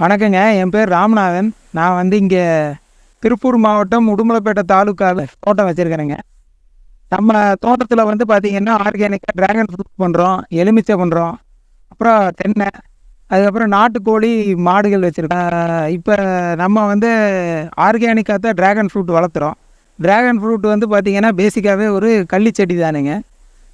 வணக்கங்க. என் பேர் ராமநாதன். நான் வந்து இங்கே திருப்பூர் மாவட்டம் உடுமலைப்பேட்டை தாலுக்காவில் தோட்டம் வச்சுருக்கிறேங்க. நம்ம தோட்டத்தில் வந்து பார்த்திங்கன்னா ஆர்கானிக்காக ட்ராகன் ஃப்ரூட் பண்ணுறோம் எலுமிச்சை பண்ணுறோம் அப்புறம் தென்னை அதுக்கப்புறம் நாட்டுக்கோழி மாடுகள் வச்சுருக்கோம். இப்போ நம்ம வந்து ஆர்கானிக்காக தான் ட்ராகன் ஃப்ரூட் வளர்த்துறோம். ட்ராகன் ஃப்ரூட் வந்து பார்த்திங்கன்னா பேசிக்காகவே ஒரு கள்ளிச்செடி தானுங்க.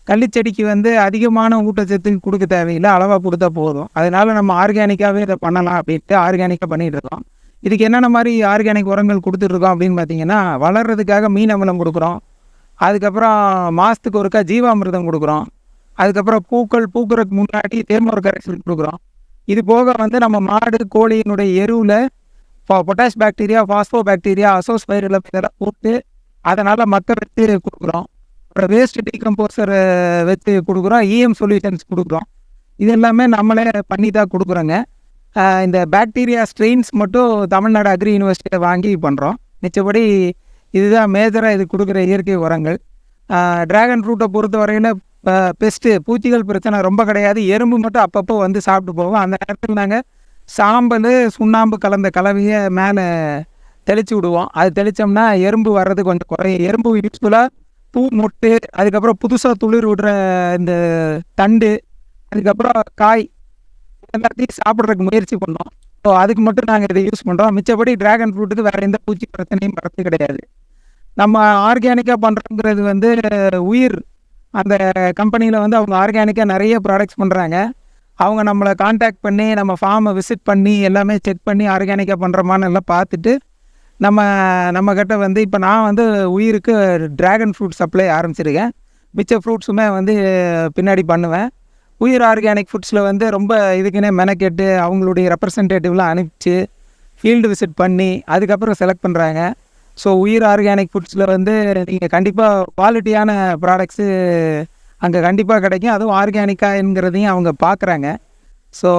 கள்ளிச்செடிக்கு வந்து அதிகமான ஊட்டச்சத்து கொடுக்க தேவையில்லை அளவாக கொடுத்தா போதும். அதனால நம்ம ஆர்கானிக்காகவே இதை பண்ணலாம் அப்படின்ட்டு ஆர்கானிக்காக பண்ணிகிட்டு இருக்கோம். இதுக்கு என்னென்ன மாதிரி ஆர்கானிக் உரங்கள் கொடுத்துட்ருக்கோம் அப்படின்னு பார்த்தீங்கன்னா வளர்கிறதுக்காக மீன் அமிலம் கொடுக்குறோம். அதுக்கப்புறம் மாதத்துக்கு ஒருக்கா ஜீவாமிர்தம் கொடுக்குறோம். அதுக்கப்புறம் பூக்கள் பூக்கிறதுக்கு முன்னாடி தேமோர் கரைசல் கொடுக்குறோம். இது போக வந்து நம்ம மாடு கோழியினுடைய எருவில் potash bacteria phospho bacteria azospirillum இதெல்லாம் போட்டு அதனால் மக்க வச்சு கொடுக்குறோம். அப்புறம் வேஸ்ட் டீகம்போசர் வச்சு கொடுக்குறோம் இஎம் சொல்யூஷன்ஸ் கொடுக்குறோம். இது எல்லாமே நம்மளே பண்ணி தான் கொடுக்குறோங்க இந்த பாக்டீரியா ஸ்ட்ரெயின்ஸ் மட்டும் தமிழ்நாடு அக்ரி யூனிவர்சிட்டியில் வாங்கி பண்ணுறோம் மிச்சபடி இதுதான் மேஜராக இது கொடுக்குற இயற்கை உரங்கள். ட்ராகன் ஃப்ரூட்டை பொறுத்த வரையில் பெஸ்ட்டு பூச்சிகள் பிரச்சனை ரொம்ப கிடையாது. எறும்பு மட்டும் அப்பப்போ வந்து சாப்பிட்டு போவோம். அந்த நேரத்தில் நாங்கள் சாம்பல் சுண்ணாம்பு கலந்த கலவையை மேலே தெளித்து விடுவோம். அது தெளித்தோம்னா எறும்பு வர்றது கொஞ்சம் குறையும். எறும்பு யூஸ்ஃபுல்லாக பூ மொட்டு அதுக்கப்புறம் புதுசாக துளிர் விடுற இந்த தண்டு அதுக்கப்புறம் காய் எல்லாத்தையும் சாப்பிட்றதுக்கு முயற்சி பண்ணோம். ஸோ அதுக்கு மட்டும் நாங்கள் இதை யூஸ் பண்ணுறோம் மிச்சப்படி டிராகன் ஃப்ரூட்டுக்கு வேறு எந்த பூச்சி பிரச்சனையும் வரது கிடையாது. நம்ம ஆர்கானிக்காக பண்ணுறோங்கிறது வந்து உயிர். அந்த கம்பெனியில் வந்து அவங்க ஆர்கானிக்காக நிறைய ப்ராடக்ட்ஸ் பண்ணுறாங்க அவங்க நம்மளை காண்டாக்ட் பண்ணி நம்ம ஃபார்மை விசிட் பண்ணி எல்லாமே செக் பண்ணி ஆர்கானிக்காக பண்ணுறோமான்னு எல்லாம் பார்த்துட்டு நம்ம நம்மக்கிட்ட வந்து இப்போ நான் வந்து உயிருக்கு ட்ராகன் ஃப்ரூட் சப்ளை ஆரம்பிச்சிருக்கேன். மிச்ச ஃப்ரூட்ஸுமே வந்து பின்னாடி பண்ணுவேன். உயிர் ஆர்கானிக் ஃபுட்ஸில் வந்து ரொம்ப இதுக்குன்னே மெனக்கெட்டு அவங்களுடைய ரெப்ரசன்டேட்டிவ்லாம் அனுப்பிச்சு ஃபீல்டு விசிட் பண்ணி அதுக்கப்புறம் செலக்ட் பண்ணுறாங்க ஸோ உயிர் ஆர்கானிக் ஃபுட்ஸில் வந்து நீங்கள் கண்டிப்பாக குவாலிட்டியான ப்ராடக்ட்ஸு அங்கே கண்டிப்பாக கிடைக்கும். அதுவும் ஆர்கானிக்காங்கிறதையும் அவங்க பார்க்குறாங்க ஸோ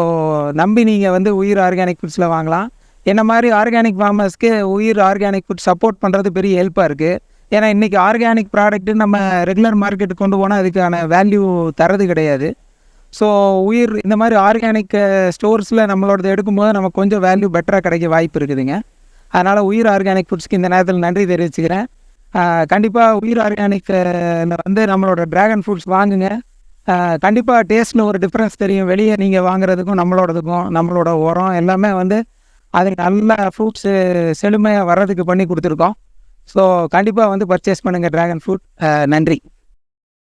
நம்பி நீங்கள் வந்து உயிர் ஆர்கானிக் ஃபுட்ஸில் வாங்கலாம். என்ன மாதிரி ஆர்கானிக் ஃபார்மர்ஸ்க்கு உயிர் ஆர்கானிக் ஃபுட் சப்போர்ட் பண்ணுறது பெரிய ஹெல்ப்பாக இருக்குது ஏன்னா இன்றைக்கி ஆர்கானிக் ப்ராடக்ட்டு நம்ம ரெகுலர் மார்க்கெட்டுக்கு கொண்டு போனால் அதுக்கான வேல்யூ தரது கிடையாது. ஸோ உயிர் இந்த மாதிரி ஆர்கானிக் ஸ்டோர்ஸில் நம்மளோடது எடுக்கும்போது நமக்கு கொஞ்சம் வேல்யூ பெட்டராக கிடைக்க வாய்ப்பு இருக்குதுங்க. அதனால் உயிர் ஆர்கானிக் ஃபுட்ஸ்க்கு இந்த நேரத்தில் நன்றி தெரிவிச்சுக்கிறேன். கண்டிப்பாக உயிர் ஆர்கானிக் வந்து நம்மளோட ட்ராகன் ஃப்ரூட்ஸ் வாங்குங்க. கண்டிப்பாக டேஸ்ட்டில் ஒரு டிஃப்ரென்ஸ் தெரியும். வெளியே நீங்கள் வாங்குறதுக்கும் நம்மளோடதுக்கும் நம்மளோட உரம் எல்லாமே வந்து அது நல்ல ஃப்ரூட்ஸு செழுமையாக வர்றதுக்கு பண்ணி கொடுத்துருக்கோம். ஸோ கண்டிப்பாக வந்து பர்ச்சேஸ் பண்ணுங்கள் ட்ராகன் ஃப்ரூட் நன்றி.